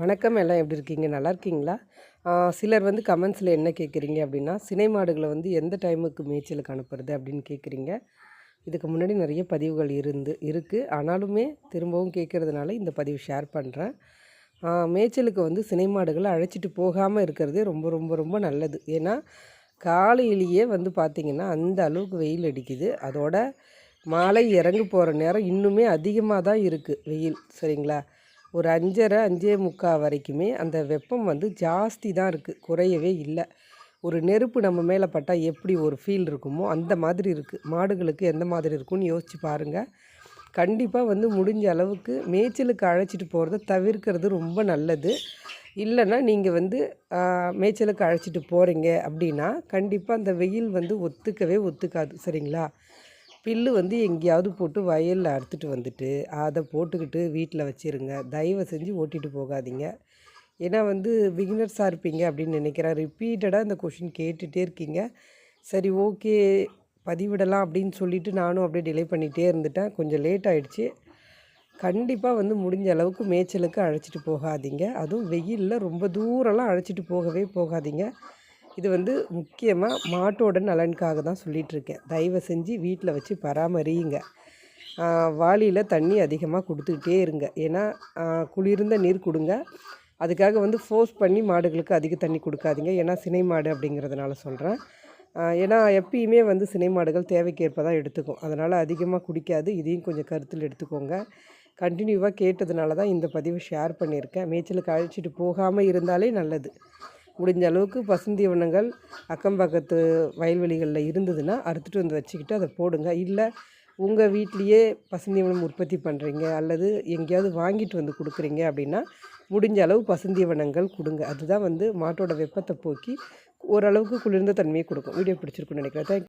வணக்கம் எல்லாம் எப்படி இருக்கீங்க? நல்லா இருக்கீங்களா? சிலர் வந்து கமெண்ட்ஸில் என்ன கேட்குறீங்க அப்படின்னா சினை மாடுகளை வந்து எந்த டைமுக்கு மேய்ச்சலுக்கு அனுப்புறது அப்படின்னு கேட்குறீங்க. இதுக்கு முன்னாடி நிறைய பதிவுகள் இருந்து இருக்குது ஆனாலுமே திரும்பவும் கேட்குறதுனால இந்த பதிவு ஷேர் பண்ணுறேன் மேய்ச்சலுக்கு வந்து சினை மாடுகளை அழைச்சிட்டு போகாமல் இருக்கிறதே ரொம்ப ரொம்ப ரொம்ப நல்லது. ஏன்னா காலையிலேயே வந்து பார்த்திங்கன்னா அந்த அளவுக்கு வெயில் அடிக்குது. அதோட மாலை இறங்கி போகிற நேரம் இன்னுமே அதிகமாக தான் இருக்குது வெயில். சரிங்களா? ஒரு அஞ்சரை அஞ்சே முக்கால் வரைக்குமே அந்த வெப்பம் வந்து ஜாஸ்தி தான் இருக்குது குறையவே இல்லை. ஒரு நெருப்பு நம்ம மேலே பட்டால் எப்படி ஒரு ஃபீல் இருக்குமோ அந்த மாதிரி இருக்குது மாடுகளுக்கு எந்த மாதிரி இருக்கும்னு யோசித்து பாருங்கள் கண்டிப்பாக வந்து முடிஞ்ச அளவுக்கு மேய்ச்சலுக்கு அழைச்சிட்டு போகிறத தவிர்க்கிறது ரொம்ப நல்லது. இல்லைன்னா நீங்கள் வந்து மேய்ச்சலுக்கு அழைச்சிட்டு போகிறீங்க அப்படின்னா கண்டிப்பாக அந்த வெயில் வந்து ஒத்துக்கவே ஒத்துக்காது. சரிங்களா? பில்லு வந்து எங்கேயாவது போட்டு வயலில் அறுத்துட்டு வந்துட்டு அதை போட்டுக்கிட்டு வீட்டில் வச்சிருங்க. தயவு செஞ்சு ஓட்டிகிட்டு போகாதீங்க. ஏன்னா வந்து பிகினர்ஸாக இருப்பீங்க அப்படின்னு நினைக்கிறேன். ரிப்பீட்டடாக இந்த கொஷின் கேட்டுகிட்டே இருக்கீங்க. சரி ஓகே பதிவிடலாம் அப்படின்னு சொல்லிவிட்டு நானும் அப்படியே டிலே பண்ணிகிட்டே இருந்துட்டேன். கொஞ்சம் லேட் ஆகிடுச்சி கண்டிப்பாக வந்து முடிஞ்ச அளவுக்கு மேய்ச்சலுக்கு அழைச்சிட்டு போகாதீங்க. அதுவும் வெயிலில் ரொம்ப தூரம்லாம் அழைச்சிட்டு போகவே போகாதீங்க. இது வந்து முக்கியமாக மாட்டோட நலனுக்காக தான் சொல்லிகிட்ருக்கேன் இருக்கேன் தயவு செஞ்சு வீட்டில் வச்சு பராமரியுங்க. வாளியில் தண்ணி அதிகமாக கொடுத்துக்கிட்டே இருங்க. ஏன்னா குளிர்ந்த நீர் கொடுங்க. அதுக்காக வந்து ஃபோர்ஸ் பண்ணி மாடுகளுக்கு அதிக தண்ணி கொடுக்காதீங்க. ஏன்னா சினை மாடு அப்படிங்கிறதுனால சொல்கிறேன் ஏன்னா எப்பயுமே வந்து சினை மாடுகள் தேவைக்கேற்ப தான் எடுத்துக்கும். அதனால் அதிகமாக குடிக்காது. இதையும் கொஞ்சம் கருத்தில் எடுத்துக்கோங்க. கண்டினியூவாக கேட்டதுனால தான் இந்த பதிவு ஷேர் பண்ணியிருக்கேன். மேய்ச்சலுக்கு அழைச்சிட்டு போகாமல் இருந்தாலே நல்லது. முடிஞ்ச அளவுக்கு பசுந்தீவனங்கள் அக்கம் பக்கத்து வயல்வெளிகளில் இருந்ததுன்னா அறுத்துட்டு வந்து வச்சுக்கிட்டு அதை போடுங்க. இல்லை உங்கள் வீட்லேயே பசுந்தீவனம் உற்பத்தி பண்ணுறீங்க அல்லது எங்கேயாவது வாங்கிட்டு வந்து கொடுக்குறீங்க அப்படின்னா முடிஞ்ச அளவு பசுந்தீவனங்கள் கொடுங்க. அதுதான் வந்து மாட்டோட வெப்பத்தை போக்கி ஓரளவுக்கு குளிர்ந்த தன்மையை கொடுக்கும். வீடியோ பிடிச்சிருக்குன்னு நினைக்கிறேன். தேங்க்